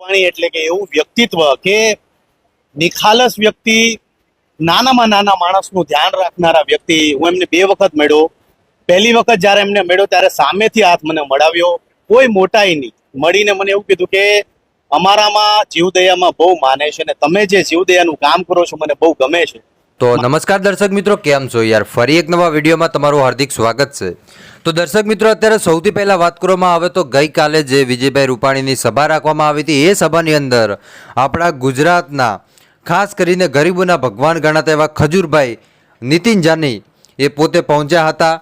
રૂપાણી એટલે કે એવું વ્યક્તિત્વ કે નિખાલસ વ્યક્તિ, નાનામાં નાના માણસનું ધ્યાન રાખનારા વ્યક્તિ, હું એમને બે વખત મળ્યો. પહેલી વખત જ્યારે એમને મળ્યો ત્યારે સામેથી હાથ મને મળાવ્યો. કોઈ મોટાઈ નહીં. મળીને મને એવું કીધું કે અમારામાં જીવદયામાં બહુ માને છે અને તમે જે જીવદયાનું કામ કરો છો, મને બહુ ગમે છે. તો નમસ્કાર દર્શક મિત્રો, કેમ છો યાર? ફરી એક નવા વિડીયોમાં તમારું હાર્દિક સ્વાગત છે. તો દર્શક મિત્રો, અત્યારે સૌથી પહેલાં વાત કરવામાં આવે તો ગઈકાલે જે વિજયભાઈ રૂપાણીની સભા રાખવામાં આવી હતી, એ સભાની અંદર આપણા ગુજરાતના ખાસ કરીને ગરીબોના ભગવાન ગણાતા એવા ખજૂરભાઈ નીતિન જાની એ પોતે પહોંચ્યા હતા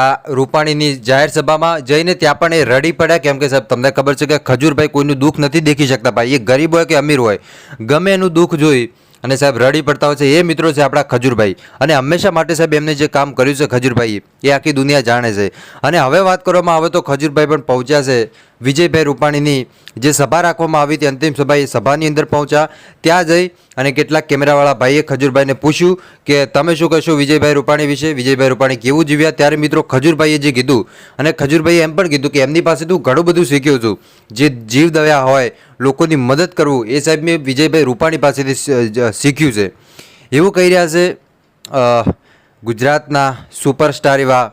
આ રૂપાણીની જાહેર સભામાં. જઈને ત્યાં પણ એ રડી પડ્યા કેમ કે, સાહેબ, તમને ખબર છે કે ખજૂરભાઈ કોઈનું દુઃખ નથી દેખી શકતા ભાઈ. એ ગરીબ હોય કે અમીર હોય? ગમે એનું દુઃખ જોઈ અને સાહેબ રડી પડતા હોય છે. એ મિત્રો છે આપણા ખજૂરભાઈ. અને હંમેશા માટે સાહેબ એમને જે કામ કર્યું છે ખજૂરભાઈ એ આખી દુનિયા જાણે છે. અને હવે વાત કરવામાં આવે તો ખજૂરભાઈ પણ પહોંચ્યા છે. વિજયભાઈ રૂપાણીની જે સભા રાખવામાં આવી હતી, અંતિમ સભા એ સભાની અંદર પહોંચ્યા. ત્યાં જઈ અને કેટલાક કેમેરાવાળા ભાઈએ ખજૂરભાઈને પૂછ્યું કે, તમે શું કહેશો વિજયભાઈ રૂપાણી વિશે? વિજયભાઈ રૂપાણી કેવું જીવ્યા? ત્યારે મિત્રો ખજૂરભાઈએ જે કીધું, અને ખજૂરભાઈએ એમ પણ કીધું કે, એમની પાસેથી હું ઘણું બધું શીખ્યો છું. જે જીવ દયા હોય લોકોની મદદ કરવું એ સાહેબ મેં વિજયભાઈ રૂપાણી પાસેથી શીખ્યું છે. એવું કહી રહ્યા છે ગુજરાતના સુપરસ્ટાર એવા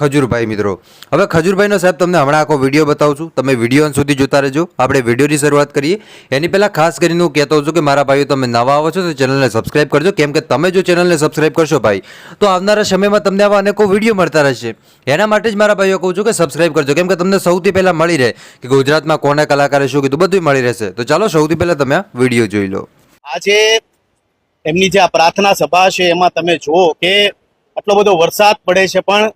ખજૂરભાઈ મિત્રો. હવે ખજૂરભાઈનો સાહેબ તમને હમણાં આખો વીડિયો બતાવું છું. તમે વીડિયો અંત સુધી જોતા રહેજો. આપણે વિડીયોની શરૂઆત કરીએ. એની પહેલાં ખાસ કરીને હું કહેતો છું કે મારા ભાઈઓ તમે નવા આવો છો તો ચેનલને સબસ્ક્રાઇબ કરજો. કેમ કે તમે જો ચેનલને સબસ્ક્રાઇબ કરશો ભાઈ, તો આવનારા સમયમાં તમને આવા અનેકો વીડિયો મળતા રહેશે. એના માટે જ મારા ભાઈઓ કહું છું કે સબસ્ક્રાઇબ કરજો. કેમ કે તમને સૌથી પહેલાં મળી રહે કે ગુજરાતમાં કોને કલાકારે શું કીધું બધું મળી રહેશે. તો ચાલો સૌથી પહેલાં તમે વીડિયો જોઈ લો. આજે એમની જે આ પ્રાર્થના સભા છે, એમાં તમે જુઓ કે આટલો બધો વરસાદ પડે છે પણ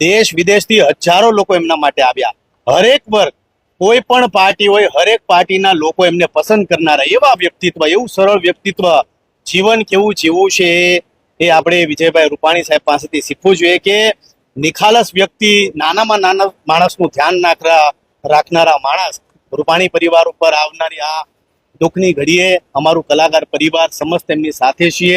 દેશ વિદેશથી હજારો લોકો એમના માટે આવ્યા. હરેક વર્ગ, કોઈ પણ પાર્ટી હોય, હરેક પાર્ટીના લોકો એમને પસંદ કરનારા એવા વ્યક્તિત્વ, એવું સરળ વ્યક્તિત્વ, જીવન કેવું જીવવું છે એ- આપણે વિજયભાઈ રૂપાણી સાહેબ પાસેથી શીખવું જોઈએ કે નિખાલસ વ્યક્તિ નાનામાં નાના માણસનું ધ્યાન નાખરા, રાખનારા માણસ, રૂપાણી પરિવાર ઉપર આવનારી આ દુઃખની ઘડીએ અમારું કલાકાર પરિવાર સમસ્ત એમની સાથે છીએ.